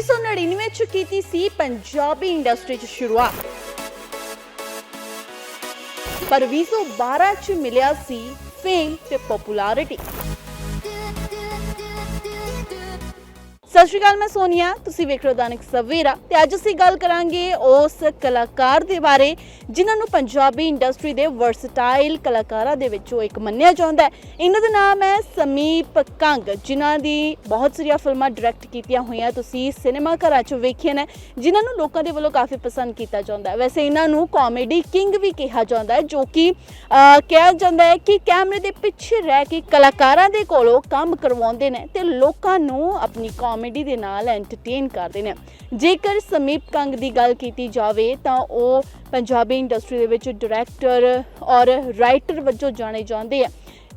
1999 ਚ ਕੀਤੀ ਸੀ ਪੰਜਾਬੀ ਇੰਡਸਟਰੀ ਚ ਸ਼ੁਰੂਆਤ। ਪਰ 2012 ਚ ਮਿਲਿਆ ਸੀ ਫੇਮ ਤੇ ਪਪੂਲੈਰਿਟੀ ਸਤਿ ਸ਼੍ਰੀ ਅਕਾਲ, ਮੈਂ ਸੋਨੀਆ। ਤੁਸੀਂ ਵੇਖ ਰਹੇ ਹੋ ਦਾਨਿਕ ਸਵੇਰਾ ਤੇ ਅੱਜ ਅਸੀਂ ਗੱਲ ਕਰਾਂਗੇ ਉਸ ਕਲਾਕਾਰ ਦੇ ਬਾਰੇ, ਜਿਨ੍ਹਾਂ ਨੂੰ ਪੰਜਾਬੀ ਇੰਡਸਟਰੀ ਦੇ ਵਰਸਟਾਈਲ ਕਲਾਕਾਰਾਂ ਦੇ ਵਿੱਚੋਂ ਇੱਕ ਮੰਨਿਆ ਜਾਂਦਾ ਹੈ। ਇਹਨਾਂ ਦਾ ਨਾਮ ਹੈ ਸਮੀਪ ਕੰਗ, ਜਿਨ੍ਹਾਂ ਦੀ ਬਹੁਤ ਸਾਰੀਆਂ ਫਿਲਮਾਂ ਡਾਇਰੈਕਟ ਕੀਤੀਆਂ ਹੋਈਆਂ ਤੁਸੀਂ ਸਿਨੇਮਾ ਘਰਾਂ 'ਚ ਵੇਖੀਆਂ ਨੇ, ਜਿਨ੍ਹਾਂ ਨੂੰ ਲੋਕਾਂ ਦੇ ਵੱਲੋਂ ਕਾਫੀ ਪਸੰਦ ਕੀਤਾ ਜਾਂਦਾ ਹੈ। ਵੈਸੇ ਇਹਨਾਂ ਨੂੰ ਕਾਮੇਡੀ ਕਿੰਗ ਵੀ ਕਿਹਾ ਜਾਂਦਾ ਹੈ, ਜੋ ਕਿ ਕਿਹਾ ਜਾਂਦਾ ਹੈ ਕਿ ਕੈਮਰੇ ਦੇ ਪਿੱਛੇ ਰਹਿ ਕੇ ਕਲਾਕਾਰਾਂ ਦੇ ਕੋਲੋਂ ਕੰਮ ਕਰਵਾਉਂਦੇ ਨੇ ਤੇ ਲੋਕਾਂ ਨੂੰ ਆਪਣੀ ਕਾਮੇਡੀ ਦੇ ਨਾਲ ਐਂਟਰਟੇਨ ਕਰਦੇ ਨੇ। ਜੇਕਰ ਸਮੀਪ ਕੰਗ ਦੀ ਗੱਲ ਕੀਤੀ ਜਾਵੇ, ਤਾਂ ਉਹ ਪੰਜਾਬੀ ਇੰਡਸਟਰੀ ਦੇ ਵਿੱਚ ਡਾਇਰੈਕਟਰ ਔਰ ਰਾਈਟਰ ਵਜੋਂ ਜਾਣੇ ਜਾਂਦੇ ਆ।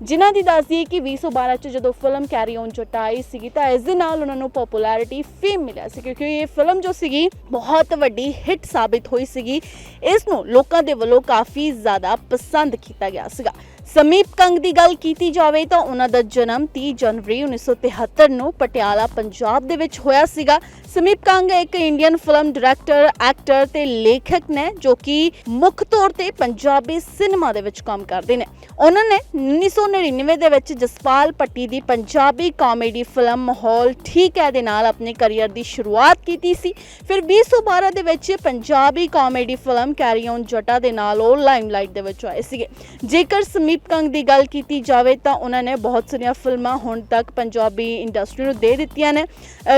ਜਿਨ੍ਹਾਂ ਦੀ ਦੱਸਦੀ ਹੈ ਕਿ 2012 ਚ ਜਦੋਂ ਫਿਲਮ ਕੈਰੀ ਔਨ ਜੱਟਾ ਆਈ ਸੀਗੀ, ਤਾਂ ਇਸ ਦੇ ਨਾਲ ਉਹਨਾਂ ਨੂੰ ਪਪੂਲੈਰਿਟੀ ਫੇਮ ਮਿਲਿਆ ਸੀ, ਕਿਉਂਕਿ ਇਹ ਫਿਲਮ ਜੋ ਸੀਗੀ, ਬਹੁਤ ਵੱਡੀ ਹਿੱਟ ਸਾਬਿਤ ਹੋਈ ਸੀਗੀ। ਇਸ ਨੂੰ ਲੋਕਾਂ ਦੇ ਵੱਲੋਂ ਕਾਫੀ ਜ਼ਿਆਦਾ ਪਸੰਦ ਕੀਤਾ ਗਿਆ ਸੀਗਾ। ਸਮੀਪ ਕੰਗ ਦੀ ਗੱਲ ਕੀਤੀ ਜਾਵੇ ਤਾਂ ਉਹਨਾਂ ਦਾ ਜਨਮ 30 ਜਨਵਰੀ 1973 ਨੂੰ ਪਟਿਆਲਾ, ਪੰਜਾਬ ਦੇ ਵਿੱਚ ਹੋਇਆ ਸੀਗਾ। ਸਮੀਪ ਕੰਗ ਇੱਕ ਇੰਡੀਅਨ ਫਿਲਮ ਡਾਇਰੈਕਟਰ, ਐਕਟਰ ਤੇ ਲੇਖਕ ਨੇ ਜੋ ਕਿ ਮੁੱਖ ਤੌਰ ਤੇ ਪੰਜਾਬੀ ਸਿਨੇਮਾ ਦੇ ਵਿੱਚ ਕੰਮ ਕਰਦੇ ਨੇ। ਉਹਨਾਂ ਨੇ 1999 ਦੇ ਵਿੱਚ ਜਸਪਾਲ ਪੱਟੀ ਦੀ ਪੰਜਾਬੀ ਕਾਮੇਡੀ ਫਿਲਮ ਮਾਹੌਲ ਠੀਕ ਹੈ ਦੇ ਨਾਲ ਆਪਣੇ ਕੈਰੀਅਰ ਦੀ ਸ਼ੁਰੂਆਤ ਕੀਤੀ ਸੀ। ਫਿਰ 2012 ਦੇ ਵਿੱਚ Punjabi comedy film carry on Jatta ਦੇ ਨਾਲ ਉਹ ਲਾਈਮਲਾਈਟ ਦੇ ਵਿੱਚ ਆਏ ਸੀਗੇ। ਜੇਕਰ ਸਮੀਪ ਕੰਗ ਦੀ ਗੱਲ ਕੀਤੀ ਜਾਵੇ ਤਾਂ ਉਹਨਾਂ ਨੇ ਬਹੁਤ ਸਾਰੀਆਂ ਫਿਲਮਾਂ ਹੁਣ ਤੱਕ ਪੰਜਾਬੀ ਇੰਡਸਟਰੀ ਨੂੰ ਦੇ ਦਿੱਤੀਆਂ ਨੇ।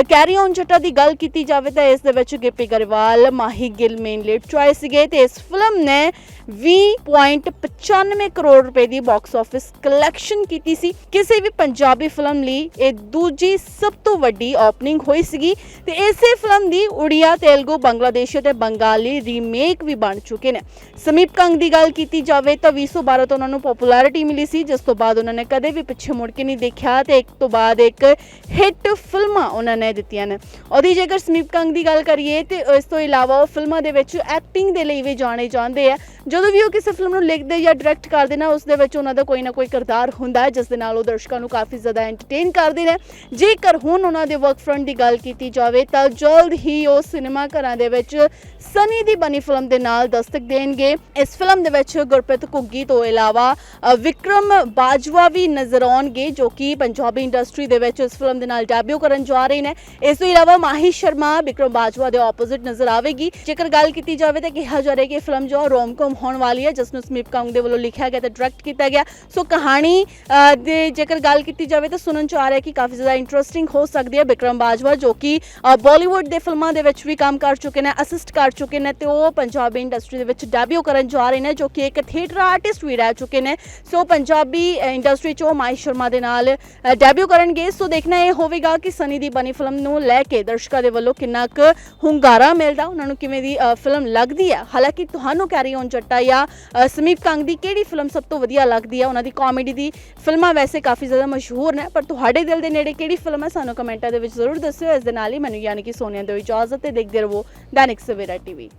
ਕੈਰੀ ਔਨ ਜੱਟਾ ਦੀ ਗੱਲ ਕੀਤੀ ਜਾਵੇ ਤਾਂ ਇਸ ਦੇ ਵਿੱਚ ਗਿੱਪੀ ਗਰੇਵਾਲ, ਮਾਹੀ ਗਿੱਲ ਮੇਨ ਲੀਡ ਚ ਸੀਗੇ ਤੇ ਇਸ ਫਿਲਮ ਨੇ 20.95 ਕਰੋੜ ਰੁਪਏ ਦੀ ਬਾਕਸ ਆਫਿਸ ਕਲੈਕਸ਼ਨ ਕੀਤੀ ਸੀ। ਕਿਸੇ ਵੀ ਪੰਜਾਬੀ ਫਿਲਮ ਲਈ ਇਹ ਦੂਜੀ ਸਭ ਤੋਂ ਵੱਡੀ ਓਪਨਿੰਗ ਹੋਈ ਸੀਗੀ ਤੇ ਇਸੇ ਫਿਲਮ ਦੀ ਉੜੀਆ, ਤੇਲਗੂ, ਬੰਗਲਾਦੇਸ਼ੀ ਤੇ ਬੰਗਾਲੀ ਰੀਮੇਕ ਵੀ ਬਣ ਚੁੱਕੇ ਨੇ। ਸਮੀਪ ਕੰਗ ਦੀ ਗੱਲ ਕੀਤੀ ਜਾਵੇ ਤਾਂ 2012 ਤੋਂ ਉਹਨਾਂ ਨੂੰ ਪਪੂਲੈਰਿਟੀ ਮਿਲੀ ਸੀ, ਜਿਸ ਤੋਂ ਬਾਅਦ ਉਹਨਾਂ ਨੇ ਕਦੇ ਵੀ ਪਿੱਛੇ ਮੁੜ ਕੇ ਨਹੀਂ ਦੇਖਿਆ ਤੇ ਇੱਕ ਤੋਂ ਬਾਅਦ ਇੱਕ ਹਿੱਟ ਫਿਲਮਾਂ ਉਹਨਾਂ ਨੇ ਦਿੱਤੀਆਂ ਨੇ। ਉਹਦੀ ਜੇਕਰ ਸਮੀਪ ਕੰਗ ਦੀ ਗੱਲ ਕਰੀਏ ਤੇ ਇਸ ਤੋਂ ਇਲਾਵਾ ਉਹ ਫਿਲਮਾਂ ਦੇ ਵਿੱਚ ਐਕਟਿੰਗ ਦੇ ਲਈ ਵੀ ਜਾਣੇ ਜਾਂਦੇ ਆ। ਜਦੋਂ ਵੀ ਉਹ ਕਿਸੇ ਫਿਲਮ ਨੂੰ ਲਿਖਦੇ ਜਾਂ ਡਾਇਰੈਕਟ ਕਰਦੇ ਨਾ, ਉਸ ਦੇ ਵਿੱਚ ਉਹਨਾਂ ਦਾ ਕੋਈ ਨਾ ਕੋਈ ਕਿਰਦਾਰ ਹੁੰਦਾ ਹੈ, ਜਿਸ ਦੇ ਨਾਲ ਉਹ ਦਰਸ਼ਕਾਂ ਨੂੰ ਕਾਫੀ ਜ਼ਿਆਦਾ ਐਂਟਰਟੇਨ ਕਰਦੇ ਨੇ। ਜੇਕਰ ਹੁਣ ਉਹਨਾਂ ਦੇ ਵਰਕ ਫਰੰਟ ਦੀ ਗੱਲ ਕੀਤੀ ਜਾਵੇ ਤਾਂ ਜਲਦ ਹੀ ਉਹ ਸਿਨੇਮਾ ਘਰਾਂ ਦੇ ਵਿੱਚ ਸਨੀ ਦੀ ਬਣੀ ਫਿਲਮ ਦੇ ਨਾਲ ਦਸਤਕ ਦੇਣਗੇ। ਇਸ ਫਿਲਮ ਦੇ ਵਿੱਚ ਗੁਰਪ੍ਰੀਤ ਘੁੱਗੀ ਤੋਂ ਇਲਾਵਾ ਵਿਕਰਮ ਬਾਜਵਾ ਵੀ ਨਜ਼ਰ ਆਉਣਗੇ ਜੋ ਕਿ ਪੰਜਾਬੀ ਇੰਡਸਟਰੀ ਦੇ ਵਿੱਚ ਇਸ ਫਿਲਮ ਦੇ ਨਾਲ ਡੈਬਿਊ ਕਰਨ ਜਾ ਰਹੇ ਨੇ। ਇਸ ਤੋਂ ਇਲਾਵਾ ਮਾਹੀ ਸ਼ਰਮਾ ਵਿਕਰਮ ਬਾਜਵਾ ਦੇ ਆਪੋਜ਼ਿਟ ਨਜ਼ਰ ਆਵੇਗੀ। ਜੇਕਰ ਗੱਲ ਕੀਤੀ ਜਾਵੇ ਤਾਂ ਕਿਹਾ ਜਾ ਰਿਹਾ ਕਿ ਫਿਲਮ ਜੋ ਰੋਮਕਮ ਹੋਣ ਵਾਲੀ ਹੈ ਜਿਸ ਨੂੰ ਸਮੀਪ ਕੰਗ ਦੇ ਵੱਲੋਂ ਲਿਖਿਆ ਗਿਆ ਤੇ ਡਾਇਰੈਕਟ ਕੀਤਾ ਗਿਆ। ਸੋ ਕਹਾਣੀ ਅ, ਦੇ ਜੇਕਰ ਗੱਲ ਕੀਤੀ ਜਾਵੇ ਤਾਂ ਸੁਣਨ ਚ ਆ ਰਿਹਾ ਕਿ ਕਾਫੀ ਜ਼ਿਆਦਾ ਇੰਟਰਸਟਿੰਗ ਹੋ ਸਕਦੀ ਹੈ ਵਿਕਰਮ ਬਾਜਵਾ ਜੋ ਕਿ ਬਾਲੀਵੁੱਡ ਦੇ ਫਿਲਮਾਂ ਦੇ ਵਿੱਚ ਵੀ ਕੰਮ ਕਰ ਚੁੱਕੇ ਨੇ ਅਸਿਸਟ ਕਰ ਚੁੱਕੇ ਨੇ ਤੇ ਉਹ ਪੰਜਾਬੀ ਇੰਡਸਟਰੀ ਦੇ ਵਿੱਚ ਡੈਬਿਊ ਕਰਨ ਜਾ ਰਹੇ ਨੇ ਜੋ ਕਿ ਇੱਕ ਥੀਏਟਰ ਆਰਟਿਸਟ ਵੀ ਰਹਿ ਚੁੱਕੇ ਨੇ। ਸੋ ਪੰਜਾਬੀ ਇੰਡਸਟਰੀ ਚੋਂ ਮਾਈ ਸ਼ਰਮਾ ਦੇ ਨਾਲ ਡੈਬਿਊ ਕਰਨਗੇ। ਸੋ ਦੇਖਣਾ ਇਹ ਹੋਵੇਗਾ ਕਿ ਸਨੀ ਦੀ ਬਣੀ ਫਿਲਮ ਨੂੰ ਲੈ ਕੇ ਦਰਸ਼ਕਾਂ ਦੇ ਵੱਲੋਂ ਕਿੰਨਾ ਕੁ ਹੁੰਗਾਰਾ ਮਿਲਦਾ, ਉਹਨਾਂ ਨੂੰ ਕਿਵੇਂ ਦੀ ਫਿਲਮ ਲੱਗਦੀ ਹੈ। ਹਾਲਾਂਕਿ ਤੁਹਾਨੂੰ ਕੈਰੀ ਔਨ ਚੱਟਾ ਜਾਂ ਸਮੀਪ ਕੰਗ ਦੀ ਕਿਹੜੀ ਫਿਲਮ ਸਭ ਤੋਂ ਵਧੀਆ ਲੱਗਦੀ ਹੈ? ਉਹਨਾਂ ਦੀ ਕਾਮੇਡੀ ਦੀ ਫਿਲਮਾਂ ਵੈਸੇ ਕਾਫੀ ਜ਼ਿਆਦਾ ਮਸ਼ਹੂਰ ਨੇ, ਪਰ ਤੁਹਾਡੇ ਦਿਲ ਦੇ ਨੇੜੇ ਕਿਹੜੀ ਫਿਲਮ ਹੈ? ਸਾਨੂੰ ਕਮੈਂਟਾਂ ਦੇ ਵਿੱਚ ਜ਼ਰੂਰ ਦੱਸਿਓ। ਇਸ ਦੇ ਨਾਲ ਹੀ ਮੈਨੂੰ ਯਾਨੀ ਕਿ ਸੋਨੀਆ ਦਿਓ ਇਜਾਜ਼ਤ ਤੇ ਦੇਖਦੇ ਰਹੋ ਦੈਨਿਕ ਸਵੇਰਾ ਟੀਵੀ।